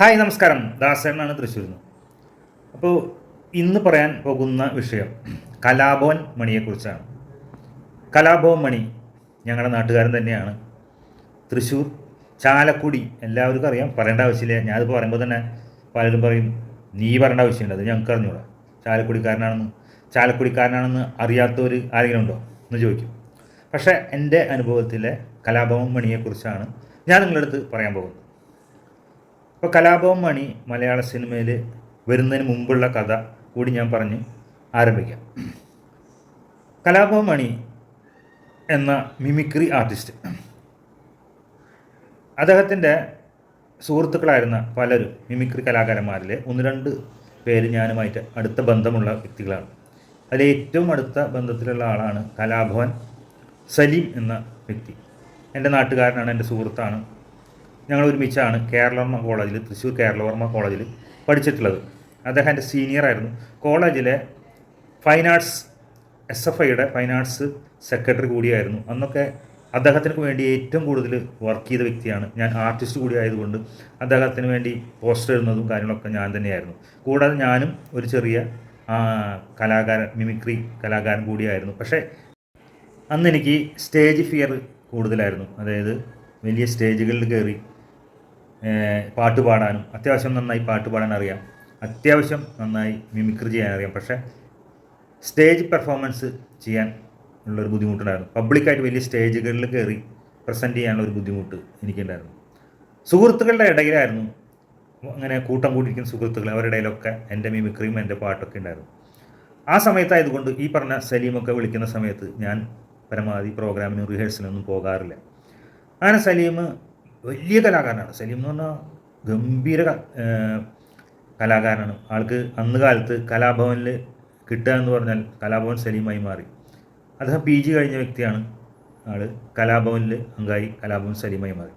Hi നമസ്കാരം. ദാസേണാണ് തൃശ്ശൂരിൽ നിന്ന്. അപ്പോൾ ഇന്ന് പറയാൻ പോകുന്ന വിഷയം കലാഭവൻ മണിയെക്കുറിച്ചാണ് കലാഭവൻ മണി ഞങ്ങളുടെ നാട്ടുകാരൻ തന്നെയാണ്. തൃശ്ശൂർ ചാലക്കുടി എല്ലാവർക്കും അറിയാം. പറയേണ്ട ആവശ്യമില്ല. ഞാനിപ്പോൾ പറയുമ്പോൾ തന്നെ പലരും പറയും നീ പറയേണ്ട ആവശ്യമില്ല. അത് ഞങ്ങൾക്ക് അറിഞ്ഞൂടാ. ചാലക്കുടിക്കാരനാണെന്ന് ചാലക്കുടിക്കാരനാണെന്ന് അറിയാത്തവർ ആരെങ്കിലും ഉണ്ടോ? എന്ന് ചോദിക്കും. പക്ഷേ എന്റെ അനുഭവത്തിലെ കലാഭവൻ മണിയെക്കുറിച്ചാണ് ഞാൻ നിങ്ങളുടെ അടുത്ത് പറയാൻ പോകുന്നത്. ഇപ്പോൾ കലാഭവൻ മണി മലയാള സിനിമയിൽ വരുന്നതിന് മുമ്പുള്ള കഥ കൂടി ഞാൻ പറഞ്ഞ് ആരംഭിക്കാം. കലാഭവൻ മണി എന്ന മിമിക്രി ആർട്ടിസ്റ്റ്. അദ്ദേഹത്തിന്റെ സുഹൃത്തുക്കളായിരുന്ന പലരും മിമിക്രി കലാകാരന്മാരിൽ ഒന്ന് രണ്ട് പേര് ഞാനുമായിട്ട് അടുത്ത ബന്ധമുള്ള വ്യക്തികളാണ്. അതിൽ ഏറ്റവും അടുത്ത ബന്ധത്തിലുള്ള ആളാണ് കലാഭവൻ സലീം എന്ന വ്യക്തി. എന്റെ നാട്ടുകാരനാണ് എന്റെ സുഹൃത്താണ്. ഞങ്ങൾ ഒരുമിച്ചാണ് കേരളവർമ്മ കോളേജിൽ തൃശ്ശൂർ കേരളവർമ്മ കോളേജിൽ പഠിച്ചിട്ടുള്ളത്. അദ്ദേഹം എന്റെ സീനിയറായിരുന്നു കോളേജിലെ ഫൈൻ ആർട്സ് എസ് എഫ് ഐയുടെ ഫൈൻ ആർട്സ് സെക്രട്ടറി കൂടിയായിരുന്നു. അന്നൊക്കെ അദ്ദേഹത്തിന് വേണ്ടി ഏറ്റവും കൂടുതൽ വർക്ക് ചെയ്ത വ്യക്തിയാണ്. ഞാൻ ആർട്ടിസ്റ്റ് കൂടി ആയതുകൊണ്ട് അദ്ദേഹത്തിന് വേണ്ടി പോസ്റ്റർ എഴുതുന്നതും കാര്യങ്ങളൊക്കെ ഞാൻ തന്നെയായിരുന്നു. കൂടാതെ ഞാനും ഒരു ചെറിയ കലാകാരൻ മിമിക്രി കലാകാരൻ കൂടിയായിരുന്നു. പക്ഷേ അന്ന് എനിക്ക് സ്റ്റേജ് ഫിയർ കൂടുതലായിരുന്നു. അതായത് വലിയ സ്റ്റേജുകളിൽ കയറി പാട്ട് പാടാനും അത്യാവശ്യം നന്നായി പാട്ട് പാടാൻ അറിയാം. അത്യാവശ്യം നന്നായി മിമിക്രി ചെയ്യാൻ അറിയാം. പക്ഷേ സ്റ്റേജ് പെർഫോമൻസ് ചെയ്യാൻ ഉള്ളൊരു ബുദ്ധിമുട്ടുണ്ടായിരുന്നു. പബ്ലിക്കായിട്ട് വലിയ സ്റ്റേജുകളിൽ കയറി പ്രസന്റ് ചെയ്യാനുള്ള ഒരു ബുദ്ധിമുട്ട് എനിക്കുണ്ടായിരുന്നു. സുഹൃത്തുക്കളുടെ ഇടയിലായിരുന്നു അങ്ങനെ കൂട്ടം കൂടിയിരിക്കുന്ന സുഹൃത്തുക്കൾ അവരുടെ ഇടയിലൊക്കെ എന്റെ മിമിക്രിയും എന്റെ പാട്ടൊക്കെ ഉണ്ടായിരുന്നു. ആ സമയത്തായതുകൊണ്ട് ഈ പറഞ്ഞ സലീമൊക്കെ വിളിക്കുന്ന സമയത്ത് ഞാൻ പരമാവധി പ്രോഗ്രാമിനും റിഹേഴ്സലിനൊന്നും പോകാറില്ല. അങ്ങനെ സലീം വലിയ കലാകാരനാണ്. സലീം എന്ന് പറഞ്ഞാൽ ഗംഭീര കലാകാരനാണ്. ആൾക്ക് അന്ന് കാലത്ത് കലാഭവനിൽ കിട്ടുക എന്ന് പറഞ്ഞാൽ കലാഭവൻ സലീമായി മാറി. അദ്ദേഹം പി ജി കഴിഞ്ഞ വ്യക്തിയാണ്. ആൾ കലാഭവനിൽ അംഗായി കലാഭവൻ സലീമായി മാറി.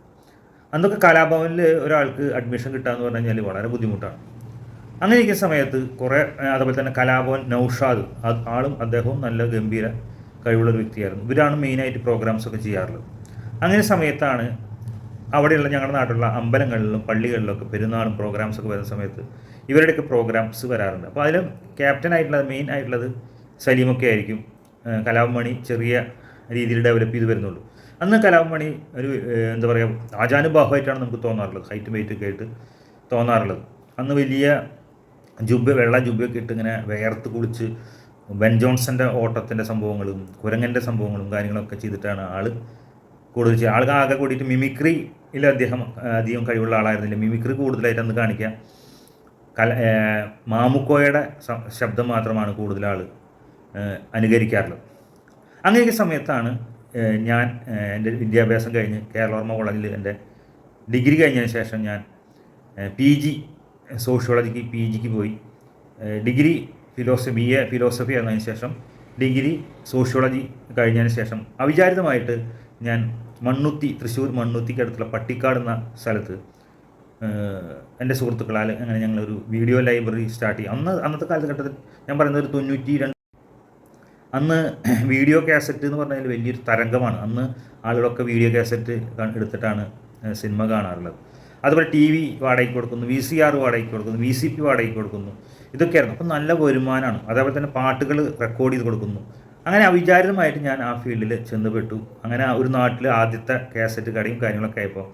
അന്നൊക്കെ കലാഭവനിൽ ഒരാൾക്ക് അഡ്മിഷൻ കിട്ടുക എന്ന് പറഞ്ഞു കഴിഞ്ഞാൽ വളരെ ബുദ്ധിമുട്ടാണ്. അങ്ങനെ ഇരിക്കുന്ന സമയത്ത് കുറേ അതുപോലെ തന്നെ കലാഭവൻ നൗഷാദ് ആളും അദ്ദേഹവും നല്ല ഗംഭീര കഴിവുള്ള ഒരു വ്യക്തിയായിരുന്നു. ഇവരാണ് മെയിനായിട്ട് പ്രോഗ്രാംസ് ഒക്കെ ചെയ്യാറുള്ളത്. അങ്ങനെ സമയത്താണ് അവിടെയുള്ള ഞങ്ങളുടെ നാട്ടിലുള്ള അമ്പലങ്ങളിലും പള്ളികളിലൊക്കെ പെരുന്നാളും പ്രോഗ്രാംസ് ഒക്കെ വരുന്ന സമയത്ത് ഇവരുടെയൊക്കെ പ്രോഗ്രാംസ് വരാറുണ്ട്. അപ്പോൾ അതിൽ ക്യാപ്റ്റൻ ആയിട്ടുള്ളത് മെയിൻ ആയിട്ടുള്ളത് സലീമൊക്കെ ആയിരിക്കും. കലാമണി ചെറിയ രീതിയിൽ ഡെവലപ്പ് ചെയ്ത് വരുന്നുള്ളൂ. അന്ന് കലാമണി ഒരു എന്താ പറയുക ആചാനുബാഹുമായിട്ടാണ് നമുക്ക് തോന്നാറുള്ളത്. ഹൈറ്റ് വെയിറ്റ് ഒക്കെ ആയിട്ട് തോന്നാറുള്ളത്. അന്ന് വലിയ ജുബ വെള്ള ജുബയൊക്കെ ഇട്ട് ഇങ്ങനെ വേർത്ത് കുളിച്ച് ബെൻ ജോൺസന്റെ ഓട്ടത്തിന്റെ സംഭവങ്ങളും കുരങ്ങന്റെ സംഭവങ്ങളും കാര്യങ്ങളൊക്കെ ചെയ്തിട്ടാണ് ആൾ കൂടുതൽ ചെയ്യുക. ആൾക്ക് ആകെ കൂടിയിട്ട് മിമിക്രിയിൽ അദ്ദേഹം അധികം കഴിവുള്ള ആളായിരുന്നില്ല. മിമിക്രി കൂടുതലായിട്ട് അന്ന് കാണിക്കുക. കല മാമുക്കോയുടെ ശബ്ദം മാത്രമാണ് കൂടുതൽ ആൾ അനുകരിക്കാറുള്ളത്. അങ്ങനെയൊക്കെ സമയത്താണ് ഞാൻ എന്റെ വിദ്യാഭ്യാസം കഴിഞ്ഞ് കേരളവർമ്മ കോളേജിൽ എന്റെ ഡിഗ്രി കഴിഞ്ഞതിന് ശേഷം ഞാൻ പി ജി സോഷ്യോളജിക്ക് പി ജിക്ക് പോയി. Degree philosophy B A philosophy എന്നതിന് ശേഷം ഡിഗ്രി സോഷ്യോളജി കഴിഞ്ഞതിന് ശേഷം അവിചാരിതമായിട്ട് ഞാൻ മണ്ണുത്തി തൃശ്ശൂർ മണ്ണുത്തിക്കടുത്തുള്ള പട്ടിക്കാട് എന്ന സ്ഥലത്ത് എന്റെ സുഹൃത്തുക്കളാൽ അങ്ങനെ ഞങ്ങളൊരു വീഡിയോ ലൈബ്രറി സ്റ്റാർട്ട് ചെയ്യും. അന്ന് അന്നത്തെ കാലഘട്ടത്തിൽ ഞാൻ പറയുന്നത് ഒരു തൊണ്ണൂറ്റി രണ്ട് അന്ന് വീഡിയോ കാസറ്റ് എന്ന് പറഞ്ഞാൽ വലിയൊരു തരംഗമാണ്. അന്ന് ആളുകളൊക്കെ വീഡിയോ കാസറ്റ് എടുത്തിട്ടാണ് സിനിമ കാണാറുള്ളത്. അതുപോലെ ടി വി വാടകയ്ക്ക് കൊടുക്കുന്നു വി സി ആർ വാടകയ്ക്ക് കൊടുക്കുന്നു വി സി പി വാടകയ്ക്ക് കൊടുക്കുന്നു. ഇതൊക്കെയായിരുന്നു. അപ്പം നല്ല വരുമാനമാണ്. അതേപോലെ തന്നെ പാട്ടുകൾ റെക്കോർഡ് ചെയ്ത് കൊടുക്കുന്നു. അങ്ങനെ അവിചാരിതമായിട്ട് ഞാൻ ആ ഫീൽഡിൽ ചെന്നുപെട്ടു. അങ്ങനെ ഒരു നാട്ടിൽ ആദ്യത്തെ കാസറ്റ് കടയും കാര്യങ്ങളൊക്കെ ആയപ്പോൾ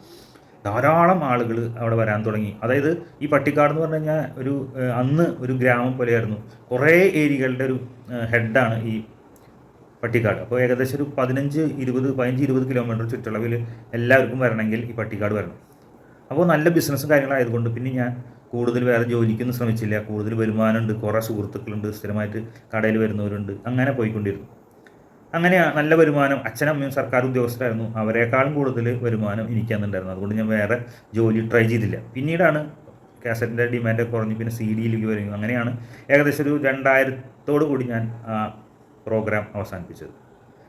ധാരാളം ആളുകൾ അവിടെ വരാൻ തുടങ്ങി. അതായത് ഈ പട്ടിക്കാട് എന്ന് പറഞ്ഞു കഴിഞ്ഞാൽ ഒരു അന്ന് ഒരു ഗ്രാമം പോലെയായിരുന്നു. കുറേ ഏരിയകളുടെ ഒരു ഹെഡാണ് ഈ പട്ടിക്കാട്. അപ്പോൾ ഏകദേശം ഒരു പതിനഞ്ച് ഇരുപത് പതിനഞ്ച് ഇരുപത് കിലോമീറ്റർ ചുറ്റളവിൽ എല്ലാവർക്കും വരണമെങ്കിൽ ഈ പട്ടിക്കാട് വരണം. അപ്പോൾ നല്ല ബിസിനസ്സും കാര്യങ്ങളായതുകൊണ്ട് പിന്നെ ഞാൻ കൂടുതൽ വേറെ ജോലിക്കൊന്നും ശ്രമിച്ചില്ല. കൂടുതൽ വരുമാനമുണ്ട്. കുറേ സുഹൃത്തുക്കളുണ്ട്. സ്ഥിരമായിട്ട് കടയിൽ വരുന്നവരുണ്ട്. അങ്ങനെ പോയിക്കൊണ്ടിരുന്നു. അങ്ങനെ നല്ല വരുമാനം അച്ഛനും അമ്മയും സർക്കാർ ഉദ്യോഗസ്ഥരായിരുന്നു. അവരെക്കാളും കൂടുതൽ വരുമാനം എനിക്കാന്നുണ്ടായിരുന്നു അതുകൊണ്ട് ഞാൻ വേറെ ജോലി ട്രൈ ചെയ്തില്ല. പിന്നീടാണ് കാസറ്റിന്റെ ഡിമാൻഡ് കുറഞ്ഞ് പിന്നെ സി ഡിയിലേക്ക് വരും അങ്ങനെയാണ് ഏകദേശം ഒരു രണ്ടായിരത്തോടു കൂടി ഞാൻ ആ പ്രോഗ്രാം അവസാനിപ്പിച്ചത്.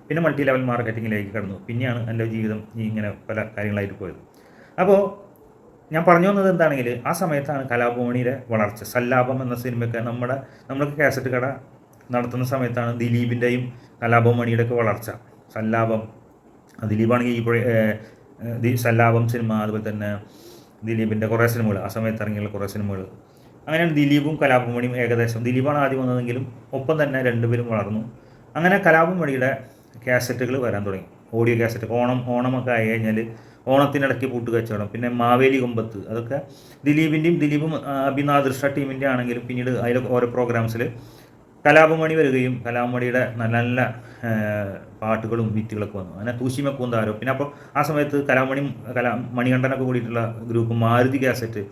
പിന്നെ മൾട്ടി ലെവൽ മാർക്കറ്റിങ്ങിലേക്ക് കടന്നു. പിന്നെയാണ് എന്റെ ജീവിതം ഇങ്ങനെ പല കാര്യങ്ങളായിട്ട് പോയത്. അപ്പോൾ ഞാൻ പറഞ്ഞു വന്നത് എന്താണെങ്കിൽ ആ സമയത്താണ് കലാഭവണിയുടെ വളർച്ച. സല്ലാപം എന്ന സിനിമയൊക്കെ നമ്മുടെ നമ്മളൊക്കെ കാസറ്റ് കട നടത്തുന്ന സമയത്താണ് ദിലീപിന്റെയും കലാഭവമണിയുടെ ഒക്കെ വളർച്ച. സല്ലാപം ദിലീപാണെങ്കിൽ ഇപ്പോൾ സല്ലാപം സിനിമ അതുപോലെ തന്നെ ദിലീപിന്റെ കുറേ സിനിമകൾ ആ സമയത്ത് ഇറങ്ങിയുള്ള കുറേ സിനിമകൾ അങ്ങനെയാണ് ദിലീപും കലാപമണിയും ഏകദേശം. ദിലീപാണ് ആദ്യം വന്നതെങ്കിലും ഒപ്പം തന്നെ രണ്ടുപേരും വളർന്നു. അങ്ങനെ കലാപമണിയുടെ കാസറ്റുകൾ വരാൻ തുടങ്ങി. ഓഡിയോ കാസറ്റ് ഓണം ഓണമൊക്കെ ആയി കഴിഞ്ഞാൽ ഓണത്തിനിടയ്ക്ക് പൂട്ട് കച്ചവടം പിന്നെ മാവേലി കൊമ്പത്ത്. അതൊക്കെ ദിലീപിന്റെയും ദിലീപും അഭിനാദൃഷ്ട ടീമിന്റെ ആണെങ്കിലും പിന്നീട് അതിലെ ഓരോ പ്രോഗ്രാംസിൽ കലാപമണി വരികയും കലാപമണിയുടെ നല്ല നല്ല പാട്ടുകളും വിറ്റുകളൊക്കെ വന്നു. അങ്ങനെ തൂശിമ കൂന്താരോ പിന്നെ അപ്പോൾ ആ സമയത്ത് കലാമണി കലാ മണികണ്ഠനൊക്കെ കൂടിയിട്ടുള്ള ഗ്രൂപ്പ് മാരുതി കാസറ്റ്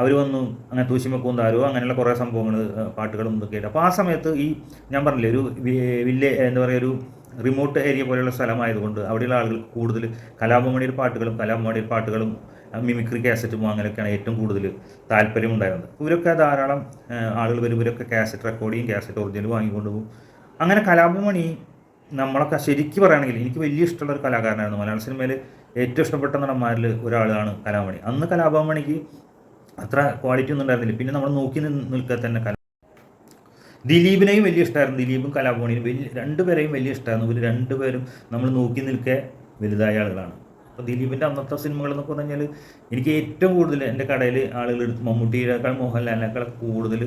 അവർ വന്നു. അങ്ങനെ തൂശിമ കൂന്താരോ അങ്ങനെയുള്ള കുറേ സംഭവങ്ങൾ പാട്ടുകളും ഇതൊക്കെ ആയിട്ട് അപ്പോൾ ആ സമയത്ത് ഈ ഞാൻ പറഞ്ഞില്ലേ ഒരു വില്ലേ എന്താ പറയുക ഒരു റിമോട്ട് ഏരിയ പോലെയുള്ള സ്ഥലമായതുകൊണ്ട് അവിടെയുള്ള ആളുകൾ കൂടുതൽ കലാപമണിയുടെ പാട്ടുകളും കലാപമണിയുടെ പാട്ടുകളും മിമിക്രി കാസറ്റും അങ്ങനെയൊക്കെയാണ് ഏറ്റവും കൂടുതൽ താല്പര്യമുണ്ടായിരുന്നത് ഇവരൊക്കെ ധാരാളം ആളുകൾ വരും ഇവരൊക്കെ കാസറ്റ് റെക്കോർഡിങ് കാസറ്റ് ഒറിജിനൽ വാങ്ങിക്കൊണ്ട് പോകും. അങ്ങനെ കലാപമണി നമ്മളൊക്കെ ശരിക്കും പറയുകയാണെങ്കിൽ എനിക്ക് വലിയ ഇഷ്ടമുള്ള ഒരു കലാകാരനായിരുന്നു. മലയാള സിനിമയിൽ ഏറ്റവും ഇഷ്ടപ്പെട്ട നടന്മാരിൽ ഒരാളാണ് കലാമണി അന്ന് കലാഭവമണിക്ക് അത്ര ക്വാളിറ്റി ഒന്നും ഉണ്ടായിരുന്നില്ല. പിന്നെ നമ്മൾ നോക്കി നിൽക്കുക തന്നെ ദിലീപിനെയും വലിയ ഇഷ്ടമായിരുന്നു ദിലീപും കലാഭവണിയും വലിയ രണ്ടുപേരെയും വലിയ ഇഷ്ടമായിരുന്നു ഇവർ രണ്ടുപേരും നമ്മൾ നോക്കി നിൽക്കേ വലുതായ ആളുകളാണ്. അപ്പോൾ ദിലീപിന്റെ അന്നത്തെ സിനിമകൾ എന്നൊക്കെ പറഞ്ഞു കഴിഞ്ഞാൽ എനിക്ക് ഏറ്റവും കൂടുതൽ എന്റെ കടയിൽ ആളുകൾ എടുത്ത് മമ്മൂട്ടിയേക്കാൾ മോഹൻലാലിനേക്കാൾ കൂടുതൽ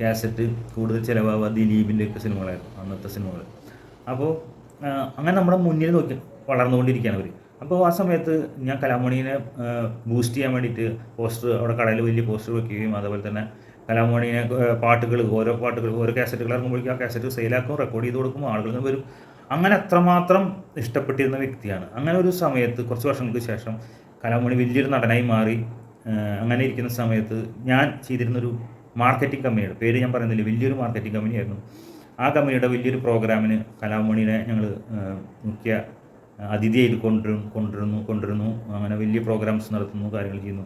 കാസറ്റ് കൂടുതൽ ചിലവാവുക ദിലീപിന്റെ ഒക്കെ സിനിമകളായിരുന്നു അന്നത്തെ സിനിമകൾ. അപ്പോൾ അങ്ങനെ നമ്മുടെ മുന്നിൽ നോക്കി വളർന്നുകൊണ്ടിരിക്കുകയാണ് അവർ അപ്പോൾ ആ സമയത്ത് ഞാൻ കലാമണീനെ ബൂസ്റ്റ് ചെയ്യാൻ വേണ്ടിയിട്ട് പോസ്റ്റർ അവിടെ കടയിൽ വലിയ പോസ്റ്റർ വയ്ക്കുകയും അതുപോലെ തന്നെ കലാമണീനെ പാട്ടുകൾ ഓരോ പാട്ടുകൾ ഓരോ കാസറ്റുകൾ ഇറങ്ങുമ്പോഴേക്കും ആ കാസറ്റ് സെയിലാക്കും റെക്കോർഡ് ചെയ്ത് കൊടുക്കും ആളുകൾ വരും. അങ്ങനെ അത്രമാത്രം ഇഷ്ടപ്പെട്ടിരുന്ന വ്യക്തിയാണ്. അങ്ങനെ ഒരു സമയത്ത് കുറച്ച് വർഷങ്ങൾക്ക് ശേഷം കലാമണി വലിയൊരു നടനായി മാറി. അങ്ങനെ ഇരിക്കുന്ന സമയത്ത് ഞാൻ ചെയ്തിരുന്നൊരു മാർക്കറ്റിംഗ് കമ്പനിയുടെ പേര് ഞാൻ പറയുന്നില്ല വലിയൊരു മാർക്കറ്റിംഗ് കമ്പനിയായിരുന്നു. ആ കമ്പനിയുടെ വലിയൊരു പ്രോഗ്രാമിന് കലാമണിനെ ഞങ്ങൾ മുഖ്യ അതിഥിയായിട്ട് കൊണ്ടുവരും കൊണ്ടുവരുന്നു കൊണ്ടുവരുന്നു. അങ്ങനെ വലിയ പ്രോഗ്രാംസ് നടത്തുന്നു കാര്യങ്ങൾ ചെയ്യുന്നു.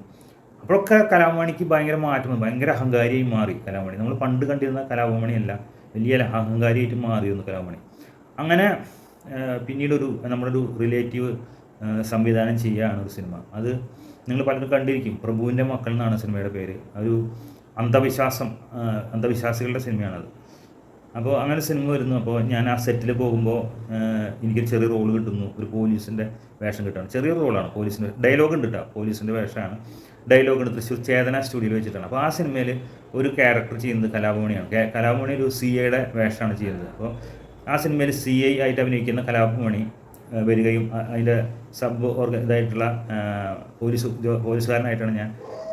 അപ്പോഴൊക്കെ കലാമണിക്ക് ഭയങ്കര മാറ്റം വന്നു. ഭയങ്കര അഹങ്കാരിയായി മാറി കലാമണി. നമ്മൾ പണ്ട് കണ്ടിരുന്ന കലാഭമണിയല്ല വലിയ അഹങ്കാരിയായിട്ട് മാറിയിരുന്നു കലാമണി. അങ്ങനെ പിന്നീടൊരു നമ്മുടെ ഒരു റിലേറ്റീവ് സംവിധാനം ചെയ്യുകയാണ് ഒരു സിനിമ. അത് നിങ്ങൾ പലരും കണ്ടിരിക്കും. പ്രഭുവിന്റെ മക്കൾ എന്നാണ് സിനിമയുടെ പേര്. ഒരു അന്ധവിശ്വാസം അന്ധവിശ്വാസികളുടെ സിനിമയാണത്. അപ്പോൾ അങ്ങനെ സിനിമ വരുന്നു. അപ്പോൾ ഞാൻ ആ സെറ്റിൽ പോകുമ്പോൾ എനിക്ക് ചെറിയ റോൾ കിട്ടുന്നു. ഒരു പോലീസിന്റെ വേഷം കിട്ടുകയാണ്. ചെറിയ റോളാണ്. പോലീസിന്റെ ഡയലോഗ് ഉണ്ട് കേട്ടോ. പോലീസിന്റെ വേഷമാണ്. ഡയലോഗ് ഉണ്ട് തൃശ്ശൂർ ചേതന സ്റ്റുഡിയോയിൽ വെച്ചിട്ടാണ്. അപ്പോൾ ആ സിനിമയിൽ ഒരു ക്യാരക്ടർ ചെയ്യുന്നത് കലാഭമണിയാണ് കലാഭമണി ഒരു സി എയുടെ വേഷമാണ് ചെയ്യുന്നത്. അപ്പോൾ ആ സിനിമയിൽ സി ഐ ആയിട്ട് അഭിനയിക്കുന്ന കലാഭമണി വരികയും അതിന്റെ സബ് ഓർഗ ഇതായിട്ടുള്ള പോലീസ് പോലീസുകാരനായിട്ടാണ് ഞാൻ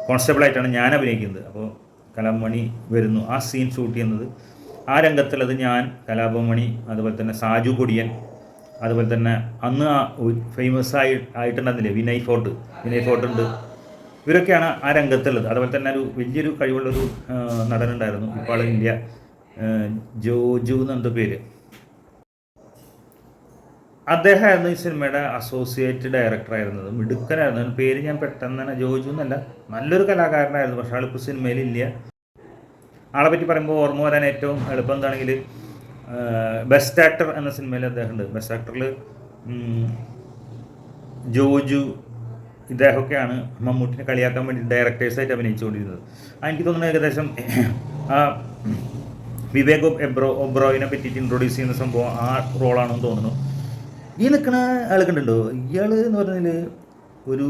കോൺസ്റ്റബിളായിട്ടാണ് ഞാൻ അഭിനയിക്കുന്നത്. അപ്പോൾ കലാഭമണി വരുന്നു. ആ സീൻ ഷൂട്ട് ചെയ്യുന്നത് ആ രംഗത്തുള്ളത് ഞാൻ കലാഭമണി അതുപോലെ തന്നെ സാജു കൊടിയൻ അതുപോലെ തന്നെ അന്ന് ഫേമസ് ആയി ആയിട്ടുണ്ടെന്നില്ലേ വിനയ് ഫോർട്ട്. വിനയ് ഫോർട്ട് ഉണ്ട് ഇവരൊക്കെയാണ് ആ രംഗത്തുള്ളത്. അതുപോലെ തന്നെ ഒരു വലിയൊരു കഴിവുള്ളൊരു നടനുണ്ടായിരുന്നു. ഇപ്പോൾ ഇന്ത്യ ജോജു എന്നെന്തോ പേര്. അദ്ദേഹമായിരുന്നു ഈ സിനിമയുടെ അസോസിയേറ്റ് ഡയറക്ടർ ആയിരുന്നത്. മിടുക്കനായിരുന്നു. പേര് ഞാൻ പെട്ടെന്ന് തന്നെ ജോജു എന്നല്ല നല്ലൊരു കലാകാരനായിരുന്നു. പക്ഷേ ആളിപ്പോൾ സിനിമയിലില്ല ആളെ പറ്റി പറയുമ്പോൾ ഓർമ്മ വരാൻ ഏറ്റവും എളുപ്പം എന്താണെങ്കിൽ ബെസ്റ്റ് ആക്ടർ എന്ന സിനിമയിൽ അദ്ദേഹം ഉണ്ട്. ബെസ്റ്റ് ആക്ടറിൽ ജോജു ഇദ്ദേഹമൊക്കെയാണ് മമ്മൂട്ടിനെ കളിയാക്കാൻ വേണ്ടി ഡയറക്ടേഴ്സായിട്ട് അഭിനയിച്ചുകൊണ്ടിരുന്നത്. എനിക്ക് തോന്നുന്നു ഏകദേശം വിവേക് എബ്രോ ഒബ്രോയിനെ പറ്റിയിട്ട് ഇൻട്രൊഡ്യൂസ് ചെയ്യുന്ന സംഭവം ആ റോളാണെന്ന് തോന്നുന്നു. ഈ നിൽക്കുന്ന ആൾ ഇയാൾ എന്ന് പറഞ്ഞാൽ ഒരു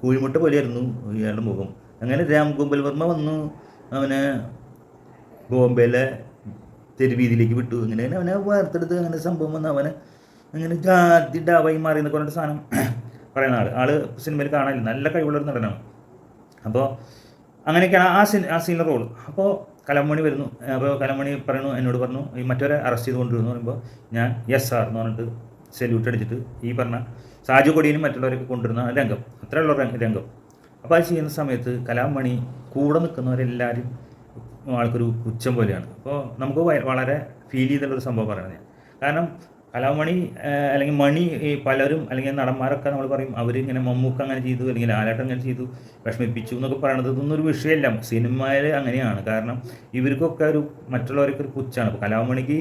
കുഴിമുട്ട പോലെയായിരുന്നു ഇയാളുടെ മുഖം. അങ്ങനെ രാം ഗോപാൽ വർമ്മ വന്നു അവനെ ബോംബെയിലെ തെരുവീതിയിലേക്ക് വിട്ടു. ഇങ്ങനെ അവനെ വാർത്തെടുത്ത് അങ്ങനെ സംഭവം വന്ന് അവനെ അങ്ങനെ ജാതി ഡാവായി മാറി എന്നൊക്കെ പറഞ്ഞിട്ട് സാധനം പറയുന്ന ആൾ ആൾ സിനിമയിൽ കാണാനില്ല. നല്ല കഴിവുള്ളൊരു നടനാണ്. അപ്പോൾ അങ്ങനെയൊക്കെയാണ് ആ സീൻ ആ സീനിലെ റോൾ അപ്പോൾ കലമണി വരുന്നു. അപ്പോൾ കലമണി പറയുന്നു എന്നോട് പറഞ്ഞു ഈ മറ്റവരെ അറസ്റ്റ് ചെയ്ത് കൊണ്ടുവരുന്നു പറയുമ്പോൾ ഞാൻ യെസ് സാർ എന്ന് പറഞ്ഞിട്ട് സെല്യൂട്ട് അടിച്ചിട്ട് ഈ പറഞ്ഞ സാജു കൊടിയിലും മറ്റുള്ളവരൊക്കെ കൊണ്ടുവരുന്ന രംഗം. അത്രയുള്ള രംഗം അപ്പോൾ അത് ചെയ്യുന്ന സമയത്ത് കലാമണി കൂടെ നിൽക്കുന്നവരെല്ലാവരും ആൾക്കൊരു പുച്ഛം പോലെയാണ്. അപ്പോൾ നമുക്ക് വളരെ ഫീൽ ചെയ്തിട്ടുള്ളൊരു സംഭവം പറയണത് കാരണം കലാമണി അല്ലെങ്കിൽ മണി ഈ പലരും അല്ലെങ്കിൽ നടന്മാരൊക്കെ നമ്മൾ പറയും അവരിങ്ങനെ മമ്മൂക്ക അങ്ങനെ ചെയ്തു അല്ലെങ്കിൽ ആലാട്ടം അങ്ങനെ ചെയ്തു വിഷമിപ്പിച്ചു എന്നൊക്കെ പറയുന്നത് ഇതൊന്നും ഒരു വിഷയമല്ല. സിനിമയിൽ അങ്ങനെയാണ്. കാരണം ഇവർക്കൊക്കെ ഒരു മറ്റുള്ളവർക്ക് ഒരു പുച്ഛാണ്. ഇപ്പോൾ കലാമണിക്ക്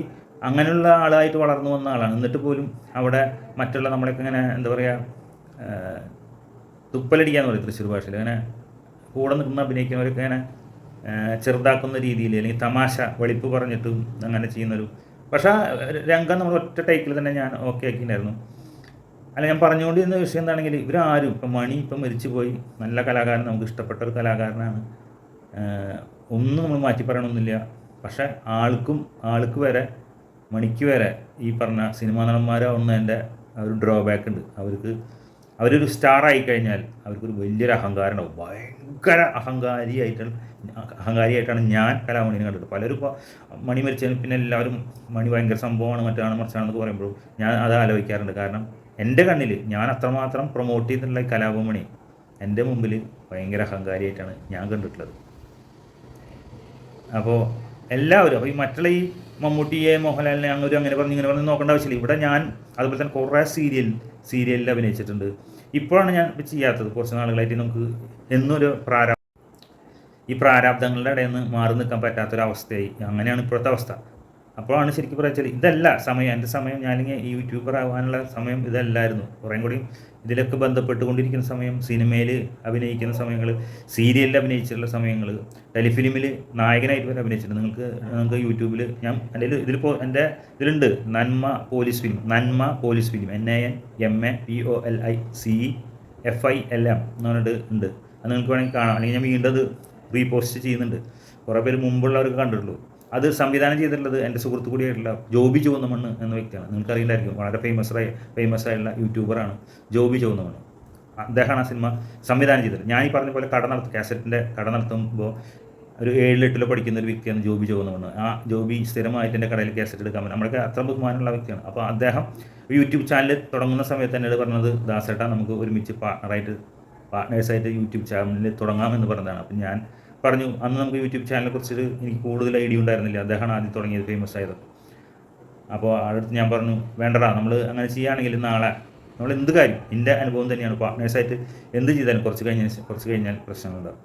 അങ്ങനെയുള്ള ആളായിട്ട് വളർന്നു വന്ന ആളാണ്. എന്നിട്ട് പോലും അവിടെ മറ്റുള്ള നമ്മളൊക്കെ ഇങ്ങനെ എന്താ പറയുക തുപ്പലടിക്കാന്ന് പറയും തൃശ്ശൂർ ഭാഷയിൽ അങ്ങനെ കൂടെ നിന്ന് അഭിനയിക്കുന്നവരൊക്കെ ഇങ്ങനെ ചെറുതാക്കുന്ന രീതിയിൽ അല്ലെങ്കിൽ തമാശ വെളിപ്പ് പറഞ്ഞിട്ടും അങ്ങനെ ചെയ്യുന്നൊരു പക്ഷേ രംഗം നമ്മൾ ഒറ്റ ടൈപ്പിൽ തന്നെ ഞാൻ ഓക്കെ ആക്കിയിട്ടുണ്ടായിരുന്നു. അല്ല ഞാൻ പറഞ്ഞുകൊണ്ടിരുന്ന വിഷയം എന്താണെങ്കിൽ ഇവരാരും ഇപ്പം മണി ഇപ്പം മരിച്ചു പോയി. നല്ല കലാകാരൻ നമുക്ക് ഇഷ്ടപ്പെട്ട ഒരു കലാകാരനാണ്. ഒന്നും നമ്മൾ മാറ്റി പറയണമെന്നില്ല പക്ഷേ ആൾക്കും ആൾക്ക് വരെ മണിക്ക് വരെ ഈ പറഞ്ഞ സിനിമാ നടന്മാരാവുന്നതിന്റെ ഒരു ഡ്രോബാക്ക് ഉണ്ട്. അവർക്ക് അവരൊരു സ്റ്റാർ ആയി കഴിഞ്ഞാൽ അവർക്കൊരു വലിയൊരു അഹങ്കാരം ഉണ്ടാവും ഭയങ്കര അഹങ്കാരിയായിട്ടാണ് അഹങ്കാരിയായിട്ടാണ് ഞാൻ കലാമണിനെ കണ്ടത്. പലരും ഇപ്പോൾ മണി മരിച്ചതിന് പിന്നെ എല്ലാവരും മണി ഭയങ്കര സംഭവമാണ് മറ്റാണ് മറിച്ചാണെന്നൊക്കെ പറയുമ്പോഴും ഞാൻ അത് ആലോചിക്കാറുണ്ട്. കാരണം എന്റെ കണ്ണിൽ ഞാൻ അത്രമാത്രം പ്രൊമോട്ട് ചെയ്തിട്ടുള്ള ഈ കലാഭമണി എന്റെ മുമ്പിൽ ഭയങ്കര അഹങ്കാരിയായിട്ടാണ് ഞാൻ കണ്ടിട്ടുള്ളത്. അപ്പോൾ എല്ലാവരും അപ്പോൾ ഈ മറ്റുള്ള ഈ മമ്മൂട്ടിയെ മോഹൻലാലിനെ അങ്ങനെ അങ്ങനെ പറഞ്ഞ് ഇങ്ങനെ പറഞ്ഞ് നോക്കേണ്ട ആവശ്യമില്ല. ഇവിടെ ഞാൻ അതുപോലെ തന്നെ കുറേ സീരിയൽ സീരിയലിൽ അഭിനയിച്ചിട്ടുണ്ട്. ഇപ്പോഴാണ് ഞാൻ ഇപ്പോൾ ചെയ്യാത്തത്. കുറച്ച് നാളുകളായിട്ട് നമുക്ക് എന്നൊരു പ്രാരാ ഈ പ്രാരാബ്ദങ്ങളുടെ ഇടയിൽ നിന്ന് മാറി നിൽക്കാൻ പറ്റാത്തൊരവസ്ഥയായി. അങ്ങനെയാണ് ഇപ്പോഴത്തെ അവസ്ഥ. അപ്പോഴാണ് ശരിക്കും പറയുക ഇതല്ല സമയം. എന്റെ സമയം ഞാനിങ്ങനെ യൂട്യൂബർ ആവാനുള്ള സമയം ഇതല്ലായിരുന്നു. കുറേം കൂടി ഇതിലൊക്കെ ബന്ധപ്പെട്ടുകൊണ്ടിരിക്കുന്ന സമയം സിനിമയിൽ അഭിനയിക്കുന്ന സമയങ്ങൾ സീരിയലിൽ അഭിനയിച്ചിട്ടുള്ള സമയങ്ങൾ ടെലിഫിലിമിൽ നായകനായിട്ട് വരെ അഭിനയിച്ചിട്ടുണ്ട്. നിങ്ങൾക്ക് നിങ്ങൾക്ക് യൂട്യൂബിൽ ഞാൻ എന്റെ ഇതിലിപ്പോൾ എന്റെ ഇതിലുണ്ട്. Nanma police film. Nanma police film. N A N M A P O L I C F I L M എന്ന് പറഞ്ഞിട്ട് ഉണ്ട്. അത് നിങ്ങൾക്ക് വേണമെങ്കിൽ കാണാം. അല്ലെങ്കിൽ ഞാൻ വീണ്ടും അത് റീപോസ്റ്റ് ചെയ്യുന്നുണ്ട്. കുറേ പേര് മുമ്പുള്ളവർക്ക് കണ്ടിട്ടുള്ളൂ. അത് സംവിധാനം ചെയ്തിട്ടുള്ളത് എന്റെ സുഹൃത്തു കൂടിയായിട്ടുള്ള ജോബി ചുവന്നമണ്ണ് എന്ന വ്യക്തിയാണ്. നിങ്ങൾക്ക് അറിയില്ലായിരിക്കും വളരെ ഫേമസ് ആയി ഫേമസ് ആയിട്ടുള്ള യൂട്യൂബറാണ് ജോബി ചുവന്നമണ്ണ്. അദ്ദേഹമാണ് ആ സിനിമ സംവിധാനം ചെയ്തത്. ഞാൻ ഈ പറഞ്ഞ പോലെ കട നടത്തും കാസറ്റിന്റെ കട നടത്തുമ്പോൾ ഒരു ഏഴ് ഏഴിലെട്ടിലോ പഠിക്കുന്ന ഒരു വ്യക്തിയാണ് ജോബി ചുവന്നമണ്ണ്. ആ ജോബി സ്ഥിരമായിട്ട് എന്റെ കടയിൽ കാസറ്റ് എടുക്കാൻ പറ്റും നമ്മളൊക്കെ അത്ര ബഹുമാനമുള്ള വ്യക്തിയാണ്. അപ്പോൾ അദ്ദേഹം യൂട്യൂബ് ചാനൽ തുടങ്ങുന്ന സമയത്ത് എന്നോട് പറഞ്ഞത് ദാസേട്ടാ നമുക്ക് ഒരുമിച്ച് പാർട്ണറായിട്ട് പാർട്ട്നേഴ്സായിട്ട് യൂട്യൂബ് ചാനൽ തുടങ്ങാമെന്ന് പറഞ്ഞതാണ്. അപ്പം ഞാൻ പറഞ്ഞു അന്ന് നമുക്ക് യൂട്യൂബ് ചാനലിനെ കുറിച്ച് എനിക്ക് കൂടുതൽ ഐഡിയ ഉണ്ടായിരുന്നില്ല. അദ്ദേഹമാണ് ആദ്യം തുടങ്ങിയത് ഫേമസ് ആയത്. അപ്പോൾ അടുത്ത് ഞാൻ പറഞ്ഞു വേണ്ടടാ നമ്മൾ അങ്ങനെ ചെയ്യുകയാണെങ്കിൽ നാളെ നമ്മൾ എന്ത് കാര്യം? എന്റെ അനുഭവം തന്നെയാണ്. പാർട്ട്നേഴ്സായിട്ട് എന്ത് ചെയ്താലും കുറച്ച് കഴിഞ്ഞാൽ കുറച്ച് കഴിഞ്ഞാൽ പ്രശ്നങ്ങളുണ്ടാവും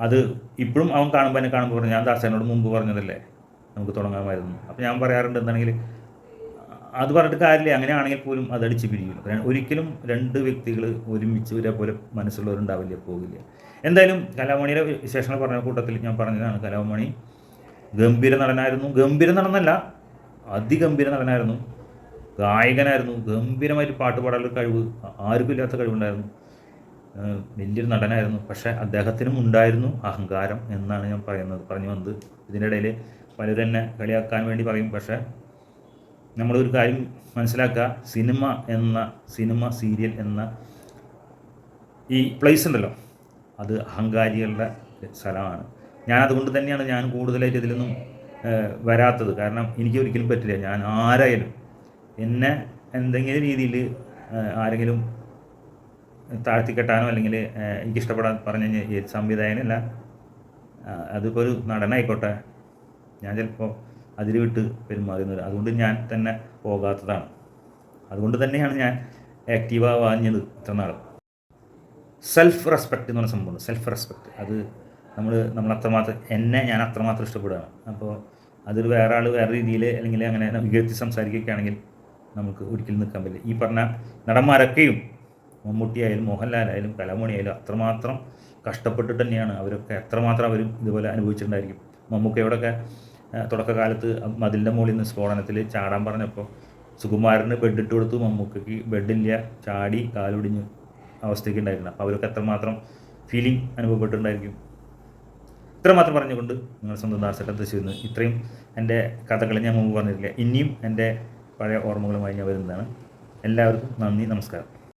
അത് ഇപ്പോഴും അവൻ കാണുമ്പോൾ എന്നെ കാണുമ്പോൾ പറഞ്ഞു ഞാൻ ദാസനോട് മുമ്പ് പറഞ്ഞതല്ലേ? നമുക്ക് തുടങ്ങാമായിരുന്നു. അപ്പോൾ ഞാൻ പറയാറുണ്ട് എന്താണെങ്കിൽ അത് പറഞ്ഞിട്ട് കാര്യമില്ല. അങ്ങനെയാണെങ്കിൽ പോലും അത് അടിച്ച് പിരിയില്ല ഒരിക്കലും രണ്ട് വ്യക്തികൾ ഒരുമിച്ച് ഒരേപോലെ മനസ്സുള്ളവരുണ്ടാവില്ല പോകില്ല എന്തായാലും കലാമണിയുടെ വിശേഷങ്ങൾ പറഞ്ഞ കൂട്ടത്തിൽ ഞാൻ പറഞ്ഞതാണ്. കലാമണി ഗംഭീര നടനായിരുന്നു. ഗംഭീര നടനല്ല അതിഗംഭീര നടനായിരുന്നു. ഗായകനായിരുന്നു. ഗംഭീരമായിട്ട് പാട്ട് പാടാനുള്ള കഴിവ് ആർക്കും ഇല്ലാത്ത കഴിവുണ്ടായിരുന്നു. വലിയൊരു നടനായിരുന്നു. പക്ഷേ അദ്ദേഹത്തിനും ഉണ്ടായിരുന്നു അഹങ്കാരം എന്നാണ് ഞാൻ പറയുന്നത്. പറഞ്ഞു വന്നത്. ഇതിനിടയിൽ പലരെന്നെ കളിയാക്കാൻ വേണ്ടി പറയും. പക്ഷേ നമ്മളൊരു കാര്യം മനസ്സിലാക്കുക. സിനിമ എന്ന സിനിമ സീരിയൽ എന്ന ഈ പ്ലേസ് ഉണ്ടല്ലോ. അത് അഹങ്കാരികളുടെ സ്ഥലമാണ്. ഞാൻ അതുകൊണ്ട് തന്നെയാണ് ഞാൻ കൂടുതലായിട്ട് ഇതിലൊന്നും വരാത്തത്. കാരണം എനിക്ക് ഒരിക്കലും പറ്റില്ല. ഞാൻ ആരായാലും എന്നെ എന്തെങ്കിലും രീതിയിൽ ആരെങ്കിലും താഴ്ത്തിക്കെട്ടാനോ അല്ലെങ്കിൽ എനിക്ക് എനിക്കിഷ്ടപ്പെടാൻ പറഞ്ഞു കഴിഞ്ഞാൽ സംവിധായകനല്ല. അതിപ്പോൾ ഒരു നടനായിക്കോട്ടെ. ഞാൻ ചിലപ്പോൾ അതിൽ വിട്ട് പെരുമാറുന്നത് അതുകൊണ്ട് ഞാൻ തന്നെ പോകാത്തതാണ്. അതുകൊണ്ട് തന്നെയാണ് ഞാൻ ആക്റ്റീവ് ആവാഞ്ഞത് ഇത്ര നാളും. സെൽഫ് റെസ്പെക്റ്റ് എന്ന് പറഞ്ഞ സംഭവമാണ് സെൽഫ് റെസ്പെക്റ്റ് അത് നമ്മൾ നമ്മൾ അത്രമാത്രം എന്നെ ഞാൻ അത്രമാത്രം ഇഷ്ടപ്പെടുകയാണ്. അപ്പോൾ അതിൽ വേറെ ആൾ വേറെ രീതിയിൽ അല്ലെങ്കിൽ അങ്ങനെ ഉയർത്തി സംസാരിക്കുകയാണെങ്കിൽ നമുക്ക് ഒരിക്കലും നിൽക്കാൻ പറ്റില്ല. ഈ പറഞ്ഞ നടന്മാരൊക്കെയും മമ്മൂട്ടിയായാലും മോഹൻലാലായാലും കലാമണിയായാലും അത്രമാത്രം കഷ്ടപ്പെട്ടിട്ട് തന്നെയാണ് അവരൊക്കെ എത്രമാത്രം അവരും ഇതുപോലെ അനുഭവിച്ചിട്ടുണ്ടായിരിക്കും. മമ്മൂക്കയോടൊക്കെ തുടക്കകാലത്ത് മതിലിന്റെ മുകളിൽ നിന്ന് സ്ഫോടനത്തിൽ ചാടാൻ പറഞ്ഞപ്പോൾ സുകുമാരന് ബെഡ് ഇട്ട് കൊടുത്തു. മമ്മൂക്കയ്ക്ക് ബെഡില്ല ചാടി കാലൊടിഞ്ഞു അവസ്ഥയ്ക്ക് ഉണ്ടായിരുന്നു. അപ്പോൾ അവരൊക്കെ എത്രമാത്രം ഫീലിംഗ് അനുഭവപ്പെട്ടിട്ടുണ്ടായിരിക്കും. ഇത്രമാത്രം പറഞ്ഞുകൊണ്ട് നിങ്ങൾ സ്വന്തം ദാസക്കത്ത് തൃശ്ശൂരിൽ നിന്ന് ഇത്രയും എന്റെ കഥകൾ ഞാൻ മുമ്പ് പറഞ്ഞിട്ടില്ല. ഇനിയും എന്റെ പഴയ ഓർമ്മകളുമായി ഞാൻ വരുന്നതാണ്. എല്ലാവർക്കും നന്ദി നമസ്കാരം.